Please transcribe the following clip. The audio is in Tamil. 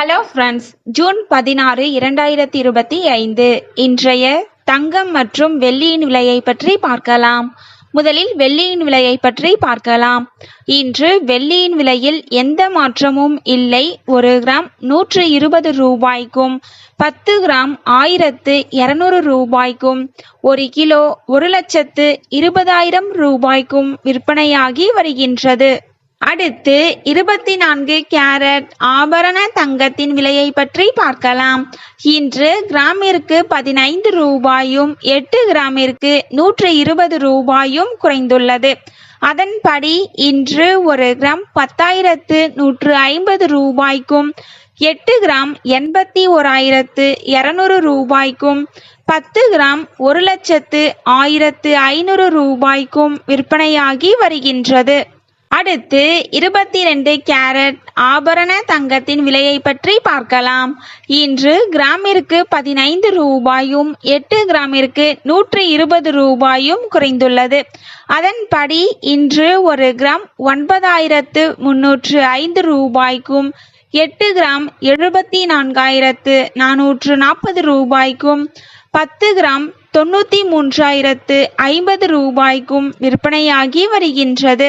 ஹலோ ஃப்ரெண்ட்ஸ் ஜூன் பதினாறு இரண்டாயிரத்தி இருபத்தி ஐந்து. இன்றைய தங்கம் மற்றும் வெள்ளியின் விலையை பற்றி பார்க்கலாம். முதலில் வெள்ளியின் விலையை பற்றி பார்க்கலாம். இன்று வெள்ளியின் விலையில் எந்த மாற்றமும் இல்லை. ஒரு கிராம் நூற்று இருபது ரூபாய்க்கும் பத்து கிராம் ஆயிரத்து இரநூறு ரூபாய்க்கும் ஒரு கிலோ ஒரு லட்சத்து இருபதாயிரம் ரூபாய்க்கும் விற்பனையாகி வருகின்றது. அடுத்து இருபத்தி நான்கு கேரட் ஆபரண தங்கத்தின் விலையை பற்றி பார்க்கலாம். இன்று கிராமிற்கு பதினைந்து ரூபாயும் எட்டு கிராமிற்கு நூற்று இருபது ரூபாயும் குறைந்துள்ளது. அதன்படி இன்று ஒரு கிராம் பத்தாயிரத்து நூற்று ஐம்பது ரூபாய்க்கும் எட்டு கிராம் எண்பத்தி ஓராயிரத்து இரநூறு ரூபாய்க்கும் பத்து கிராம் ஒரு லட்சத்து ஆயிரத்து ஐநூறு ரூபாய்க்கும் விற்பனையாகி வருகின்றது. அடுத்து இருபத்தி ரெண்டு கேரட் ஆபரண தங்கத்தின் விலையை பற்றி பார்க்கலாம். இன்று கிராமிற்கு பதினைந்து ரூபாயும் எட்டு கிராமிற்கு நூற்றி இருபது ரூபாயும் குறைந்துள்ளது. அதன்படி இன்று ஒரு கிராம் ஒன்பதாயிரத்து முன்னூற்று ஐந்து ரூபாய்க்கும் எட்டு கிராம் எழுபத்தி நான்காயிரத்து நானூற்று நாற்பது ரூபாய்க்கும் பத்து கிராம் தொண்ணூற்றி மூன்றாயிரத்து ஐம்பது ரூபாய்க்கும் விற்பனையாகி வருகின்றது.